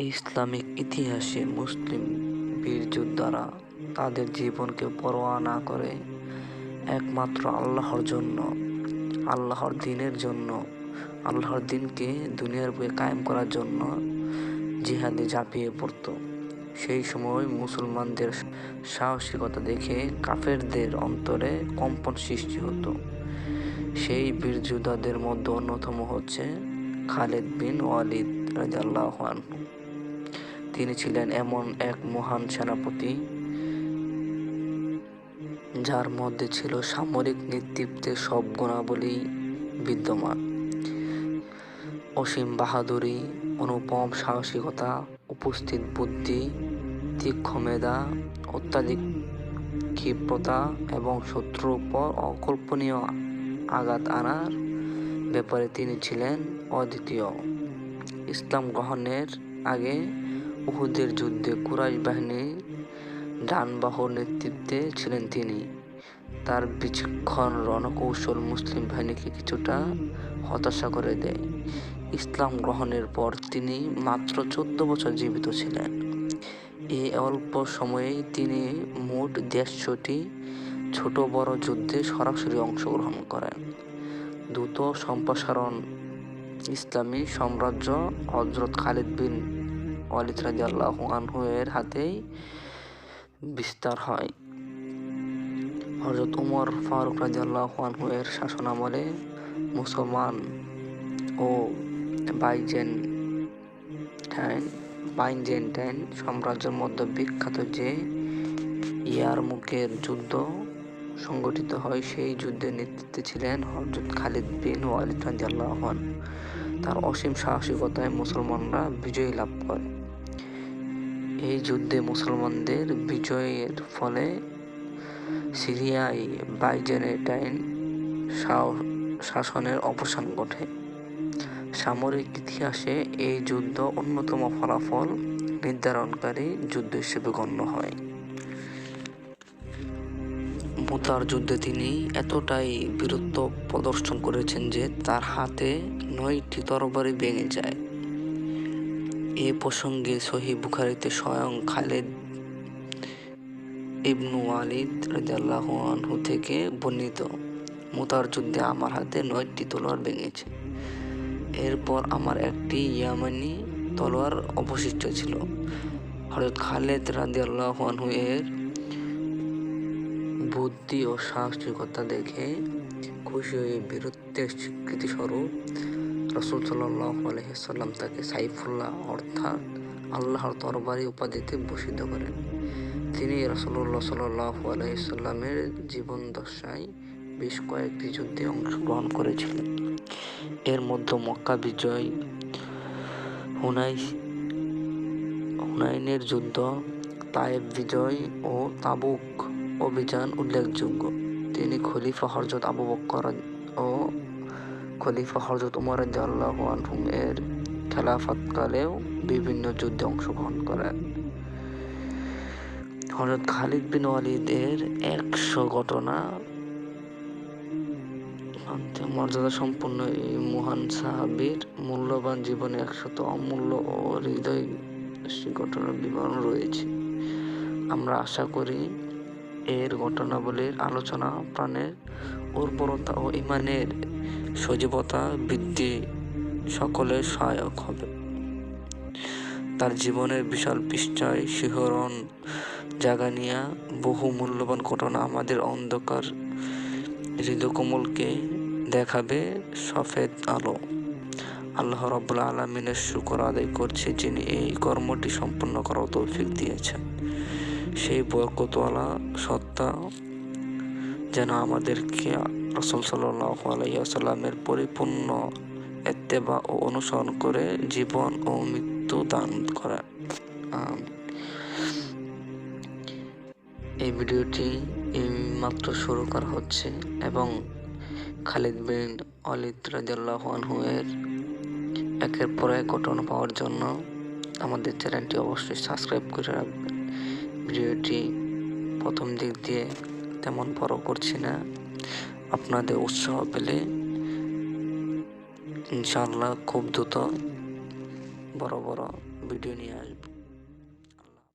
Islamic ইতিহাসে মুসলিম বীর যোদ্ধারা তাদের জীবনকে পরোয়া না করে একমাত্র আল্লাহর জন্য, আল্লাহর দিনের জন্য, আল্লাহর দিনকে দুনিয়ার বুকে কায়েম করার জন্য জিহাদে ঝাঁপিয়ে পড়ত। সেই সময় মুসলমানদের সাহসিকতা দেখে কাফেরদের অন্তরে কম্পন সৃষ্টি হতো। সেই বীর যোদ্ধাদের মধ্যে অন্যতম হচ্ছে খালেদ বিন ওয়ালিদ রাজাল্লাহ আনহু। তিনি ছিলেন এমন এক মহান সেনাপতি, যার মধ্যে ছিল সামরিক নেতৃত্বের সব গুণাবলী বিদ্যমান। অসীম বাহাদুরি, অনুপম সাহসিকতা, উপস্থিত বুদ্ধি, তীক্ষ্ণ মেধা, অত্যাধিক ক্ষিপ্রতা এবং শত্রুর উপর অকল্পনীয় আঘাত আনার ব্যাপারে তিনি ছিলেন অদ্বিতীয়। ইসলাম গ্রহণের আগে উহুদের যুদ্ধে কুরাইশ বাহিনী ডানবাহুর নেতৃত্বে ছিলেন তিনি। তার বিচক্ষণ রণকৌশল মুসলিম বাহিনীকে কিছুটা হতাশা করে দেয়। ইসলাম গ্রহণের পর তিনি মাত্র চোদ্দ বছর জীবিত ছিলেন। এই অল্প সময়েই তিনি মোট দেড়শোটি ছোট বড় যুদ্ধে সরাসরি অংশগ্রহণ করেন। দ্রুত সম্প্রসারণ, ইসলামী সাম্রাজ্য হজরত খালিদ বিন ওয়ালিদ রাদিয়াল্লাহু আনহু এর হাতেই বিস্তার হয়। হজরত উমর ফারুক রাদিয়াল্লাহু আনহু এর শাসনামলে মুসলমান ও বাইজেন্টাইন বাইজেন্টাইন সাম্রাজ্যের মধ্যে বিখ্যাত যে ইয়ারমুকের যুদ্ধ সংগঠিত হয়, সেই যুদ্ধের নেতৃত্বে ছিলেন হজরত খালিদ বিন ওয়ালিদ রাদিয়াল্লাহু আনহু। তার অসীম সাহসিকতায় মুসলমানরা বিজয়ী লাভ করে। এই যুদ্ধে মুসলমানদের বিজয়ের ফলে সিরিয়ায় বাইজেন্টাইন শাসনের অবসান ঘটে। সামরিক ইতিহাসে এই যুদ্ধ অন্যতম ফলাফল নির্ধারণকারী যুদ্ধ হিসেবে গণ্য হয়। মুতার যুদ্ধে তিনি এতটাই বীরত্ব প্রদর্শন করেছেন যে তার হাতে নয়টি তরবারি ভেঙে যায়। এ প্রসঙ্গে সহি বুখারিতে স্বয়ং খালেদ ইবনু ওয়ালিদ রাদিয়াল্লাহু আনহু থেকে বর্ণিত, মুতার যুদ্ধে আমার হাতে নয়টি তলোয়ার ভেঙেছে। এরপর আমার একটি ইয়ামানি তলোয়ার অবশিষ্ট ছিল। হজরত খালেদ রাদিয়াল্লাহু আনহু এর বুদ্ধি ও সাহসিকতা দেখে খুশি হয়ে বীরত্বের স্বীকৃতি স্বরূপ রসুল সাল্লাহ আলহিসাল্লাম তাকে সাইফুল্লাহ অর্থাৎ আল্লাহর তরবারি উপাধিতে ভূষিত করেন। তিনি রসুল্লাহ সাল্লাহ আলহিসাল্লামের জীবন দশায় বেশ কয়েকটি যুদ্ধে অংশগ্রহণ করেছিলেন। এর মধ্যে মক্কা বিজয় হুনাই হুনাইনের যুদ্ধ, তায়েব বিজয় ও তাবুক অভিযান উল্লেখযোগ্য। তিনি খলিফা হরজত আবু বক্কর ও খলিফা হরজত উমর আনহুম এর খেলাফতকালেও বিভিন্ন যুদ্ধে অংশগ্রহণ করেন। হজরত খালিদ বিন ওয়ালিদের একশো ঘটনা মর্যাদা সম্পন্ন এই মহান সাহাবির মূল্যবান জীবনে একশত অমূল্য ও হৃদয় ঘটনার বিবরণ রয়েছে। আমরা আশা করি এর ঘটনাবলীর আলোচনা, প্রাণের উর্বরতা ও ইমানের সজীবতা বৃদ্ধি সকলের সহায়ক হবে। তার জীবনের বিশাল পৃষ্ঠায় শিহরণ জাগানিয়া বহু মূল্যবান ঘটনা আমাদের অন্ধকার হৃদকমলকে দেখাবে সফেদ আলো। আল্লাহ রব্বুল আলমিনের শুকর আদায় করছে যিনি এই কর্মটি সম্পন্ন করার তৌফিক দিয়েছেন। সেই বরকতওয়ালা সত্তা যেন আমাদেরকে রসুল সাল্লাহ আলাইসাল্লামের পরিপূর্ণ এত্তেবা ও অনুসরণ করে জীবন ও মৃত্যু দান করা। এই ভিডিওটি মাত্র শুরু করা হচ্ছে এবং খালিদ বিন অলিদ রাজিয়াল্লাহ আনহু এর একের পর এক ঘটনা পাওয়ার জন্য আমাদের চ্যানেলটি অবশ্যই সাবস্ক্রাইব করে রাখবেন। ভিডিওটি প্রথম দিক দিয়ে তেমন বড় করছি না। আপনাদের উৎসাহ পেলে ইনশাল্লাহ খুব দ্রুত বড় বড় ভিডিও নিয়ে আসব।